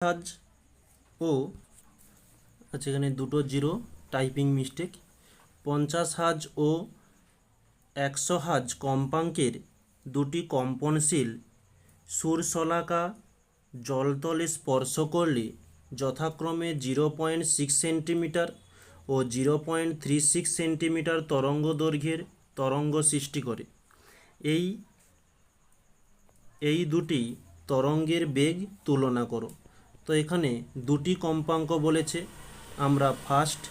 হাজ ও আচ্ছা এখানে দুটো জিরো টাইপিং মিস্টেক পঞ্চাশ হাজ ও একশো হাজ কম্পাঙ্কের দুটি কম্পনশীল সুরশলাকা জলতলে স্পর্শ করলে যথাক্রমে জিরো পয়েন্ট সিক্স সেন্টিমিটার ও zero point three six centimetre তরঙ্গ দৈর্ঘ্যের তরঙ্গ সৃষ্টি করে। এই এই দুটি তরঙ্গের বেগ তুলনা করো। তো এখানে দুটি কম্পাঙ্ক বলেছে, আমরা ফার্স্ট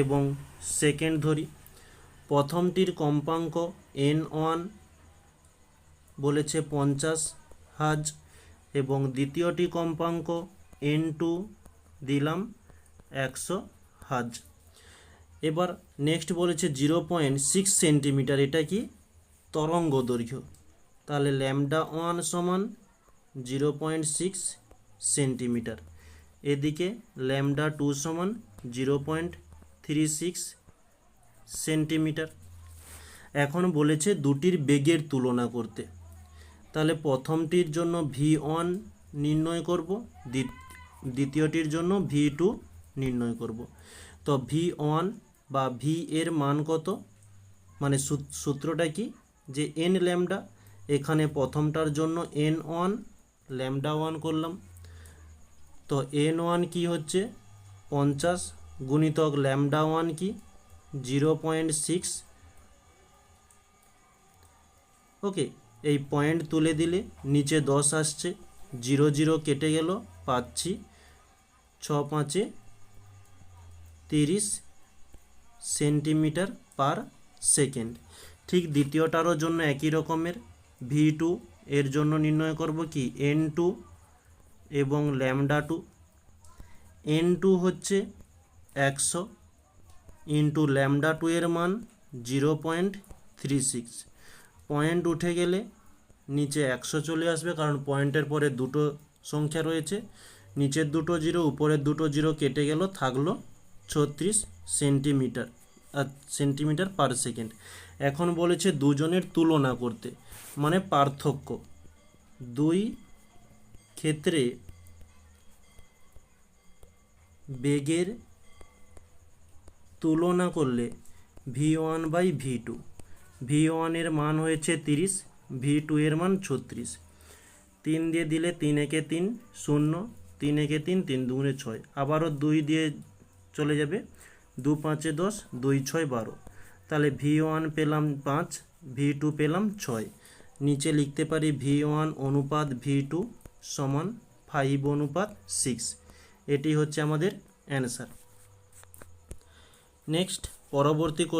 এবং সেকেন্ড ধরি। প্রথমটির কম্পাঙ্ক এন ওয়ান বলেছে পঞ্চাশ হাজ এবং দ্বিতীয়টি কম্পাঙ্ক এন টু দিলাম একশো হাজ। এবার নেক্সট বলেছে জিরো পয়েন্ট সিক্স সেন্টিমিটার এটা কি? তরঙ্গ দৈর্ঘ্য। তাহলে ল্যামডা ওয়ান সমান জিরো পয়েন্ট সিক্স সেন্টিমিটার। এদিকে ল্যামডা টু সমান zero point three six centimetre. এখন বলেছে দুটির বেগের তুলনা করতে। তাহলে প্রথমটির জন্য ভি ওয়ান নির্ণয় করব, দ্বি- দ্বিতীয়টির জন্য ভি টু নির্ণয় করব। তো ভি ওয়ান বা ভি এর মান কত? মানে সূত- সূত্রটা কি? যে এন ল্যামডা, এখানে প্রথমটার জন্য এন ওয়ান, ল্যামডা ওয়ান করলাম। তো এন ওয়ান কি হচ্ছে? পঞ্চাশ গুণিতক ল্যামডা ওয়ান কি? Zero point six. ওকে, এই পয়েন্ট তুলে দিলে নিচে দশ আসছে। জিরো জিরো কেটে গেল, পাচ্ছি। ছ পাঁচে তিরিশ সেন্টিমিটার পার সেকেন্ড। ঠিক দ্বিতীয়টারও জন্য একই রকমের। ভি টু এর জন্য নির্ণয় করব কি? এন টু এবং ল্যামডা টু। এন টু হচ্ছে একশো ইন্টু ল্যামডা টু এর মান zero point three six. Point উঠে গেলে নিচে একশো চলে আসবে কারণ পয়েন্টের পরে দুটো সংখ্যা রয়েছে। নিচের দুটো জিরো, উপরের দুটো জিরো কেটে গেল, থাকল ছত্রিশ সেন্টিমিটার সেন্টিমিটার পার সেকেন্ড। এখন বলেছে দুজনের তুলনা করতে মানে পার্থক্য। দুই ক্ষেত্রে বেগের তুলনা করলে V one by V two. V ওয়ানের মান হয়েছে তিরিশ, ভি টু এর মান ছত্রিশ। তিন দিয়ে দিলে তিন একে তিন, শূন্য, তিন একে তিন তিন দুগুণে ছয়। আবারও দুই দিয়ে চলে যাবে, দু পাঁচে দশ, দুই ছয় বারো। তাহলে ভি ওয়ান পেলাম পাঁচ, ভি টু পেলাম ছয়। নিচে লিখতে পারি ভি ওয়ান অনুপাত ভি টু সমান ফাইভ অনুপাত সিক্স এটি হচ্ছে আমাদের অ্যান্সার নেক্সট পরবর্তী কোশ্চেন